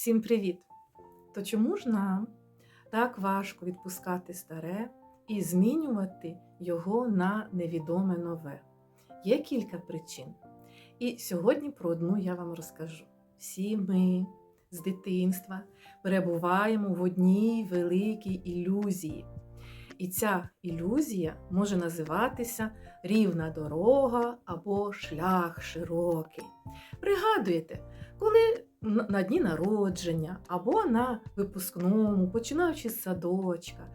Всім привіт! То чому ж нам так важко відпускати старе і змінювати його на невідоме нове? Є кілька причин. І сьогодні про одну я вам розкажу. Всі ми з дитинства перебуваємо в одній великій ілюзії. І ця ілюзія може називатися рівна дорога або шлях широкий. Пригадуєте, коли на дні народження або на випускному, починаючи з садочка,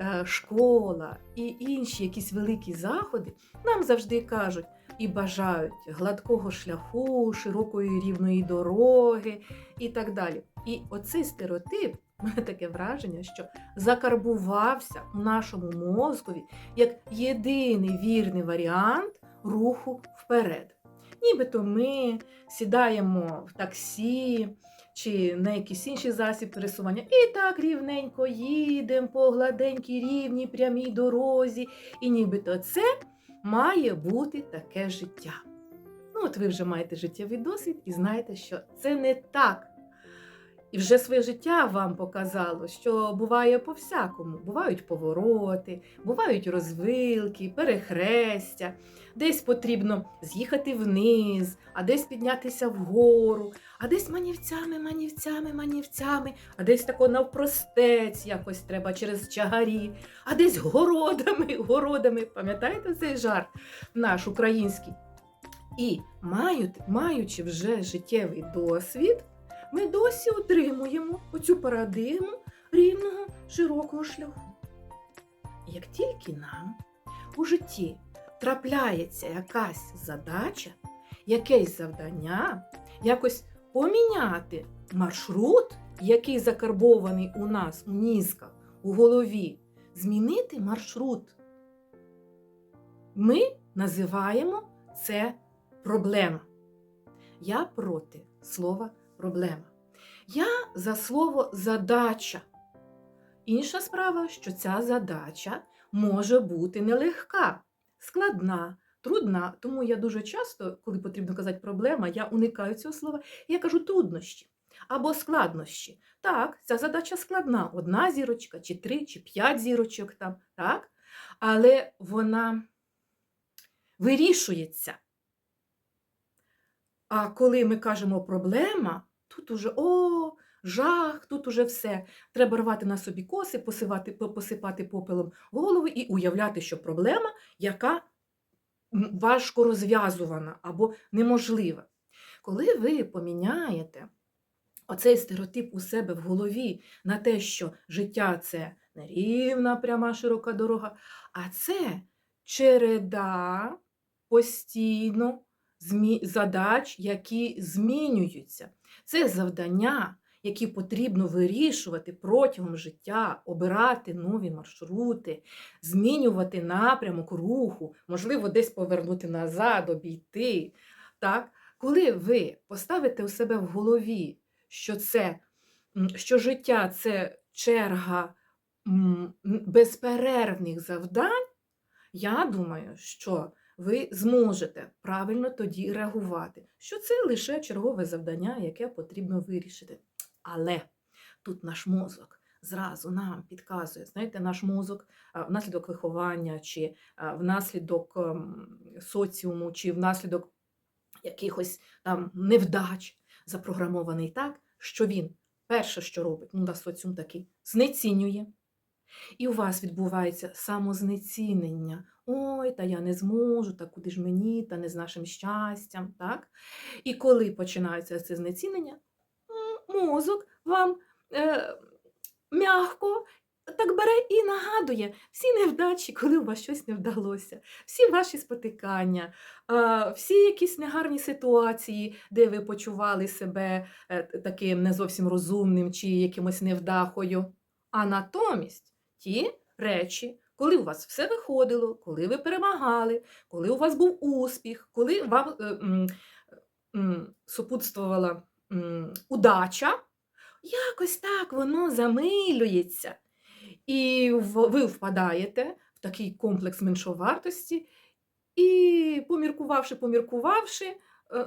е, школа і інші якісь великі заходи, нам завжди кажуть і бажають гладкого шляху, широкої рівної дороги і так далі. І оцей стереотип, мене таке враження, що закарбувався у нашому мозкові як єдиний вірний варіант руху вперед. Нібито ми сідаємо в таксі чи на якийсь інший засіб пересування, і так рівненько їдемо по гладенькій рівній прямій дорозі, і нібито це має бути таке життя. Ну, от ви вже маєте життєвий досвід і знаєте, що це не так. І вже своє життя вам показало, що буває по-всякому. Бувають повороти, бувають розвилки, перехрестя, десь потрібно з'їхати вниз, а десь піднятися вгору, а десь манівцями, манівцями, манівцями, а десь тако навпростець якось треба через чагарі, а десь городами, городами. Пам'ятаєте цей жарт наш український? І мають, маючи вже життєвий досвід, ми досі отримуємо оцю парадигму рівного широкого шляху. Як тільки нам у житті трапляється якась задача, якесь завдання, якось поміняти маршрут, який закарбований у нас у мізках, у голові, змінити маршрут, ми називаємо це проблема. Я проти слова проблема. Я за слово задача. Інша справа, що ця задача може бути нелегка, складна, трудна. Тому я дуже часто, коли потрібно казати проблема, я уникаю цього слова, я кажу труднощі або складнощі. Так, ця задача складна, одна зірочка, чи три, чи п'ять зірочок там, так? Але вона вирішується. А коли ми кажемо проблема, тут уже о, жах, тут уже все. Треба рвати на собі коси, посипати, посипати попелом голову і уявляти, що проблема, яка важко розв'язувана або неможлива. Коли ви поміняєте оцей стереотип у себе в голові на те, що життя це не рівна, пряма широка дорога, а це череда постійно задач, які змінюються. Це завдання, які потрібно вирішувати протягом життя, обирати нові маршрути, змінювати напрямок руху, можливо, десь повернути назад, обійти. Так? Коли ви поставите у себе в голові, що це, що життя це черга безперервних завдань, я думаю, що ви зможете правильно тоді реагувати, що це лише чергове завдання, яке потрібно вирішити. Але тут наш мозок зразу нам підказує, знаєте, наш мозок внаслідок виховання, чи внаслідок ем, соціуму, чи внаслідок якихось там невдач запрограмований так, що він перше, що робить, ну, на соціум такий, знецінює. І у вас відбувається самознецінення. Ой, та я не зможу, та куди ж мені, та не з нашим щастям. Так? І коли починається це знецінення, мозок вам е, м'яко так бере і нагадує всі невдачі, коли у вас щось не вдалося, всі ваші спотикання, всі якісь негарні ситуації, де ви почували себе е, таким не зовсім розумним чи якимось невдахою. А натомість ті речі, коли у вас все виходило, коли ви перемагали, коли у вас був успіх, коли вам е, м, м, супутствувала м, удача, якось так воно замилюється. І ви впадаєте в такий комплекс меншовартості, і поміркувавши, поміркувавши, е,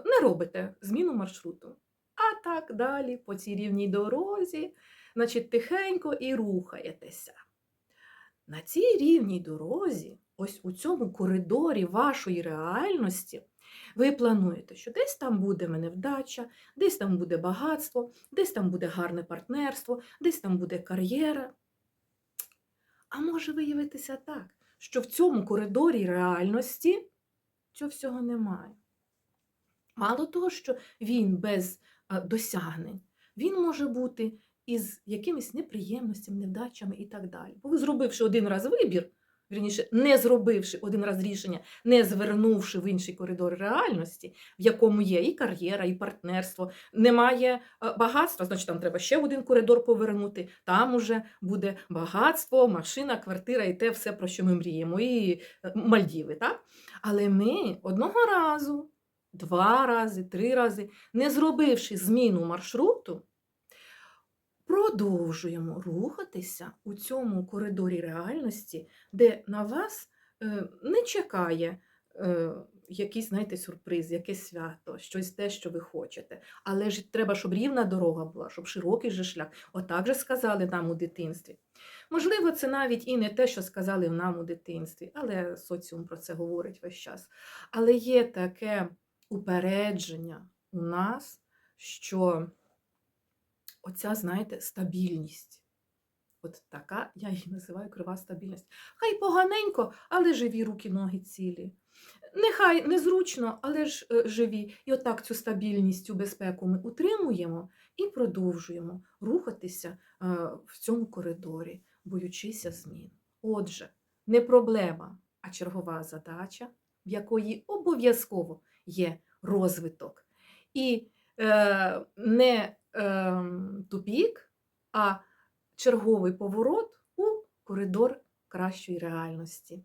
не робите зміну маршруту. а так далі по цій рівній дорозі, значить, тихенько і рухаєтеся. На цій рівній дорозі, ось у цьому коридорі вашої реальності, ви плануєте, що десь там буде мене вдача, десь там буде багатство, десь там буде гарне партнерство, десь там буде кар'єра. А може виявитися так, що в цьому коридорі реальності цього всього немає. Мало того, що він без досягнень, він може бути із якимись неприємностями, невдачами і так далі. Бо зробивши один раз вибір, вірніше, не зробивши один раз рішення, не звернувши в інший коридор реальності, в якому є і кар'єра, і партнерство, немає е, багатства, значить там треба ще один коридор повернути. Там уже буде багатство, машина, квартира і те все, про що ми мріємо, і е, Мальдіви. Так? Але ми одного разу, два рази, три рази, не зробивши зміну маршруту, продовжуємо рухатися у цьому коридорі реальності, де на вас е, не чекає е, якийсь, знаєте, сюрприз, якесь свято, щось те, що ви хочете. Але ж треба, щоб рівна дорога була, щоб широкий же шлях. Отак же сказали нам у дитинстві. Можливо, це навіть і не те, що сказали нам у дитинстві, але соціум про це говорить весь час. Але є таке упередження у нас, що оця, знаєте, стабільність. От така, я її називаю крива стабільність. Хай поганенько, але живі руки, ноги цілі. Нехай незручно, але ж е, живі. І отак цю стабільність, цю безпеку ми утримуємо і продовжуємо рухатися е, в цьому коридорі, боючися змін. Отже, не проблема, а чергова задача, в якої обов'язково є розвиток. І е, не е, тупік, а черговий поворот у коридор кращої реальності.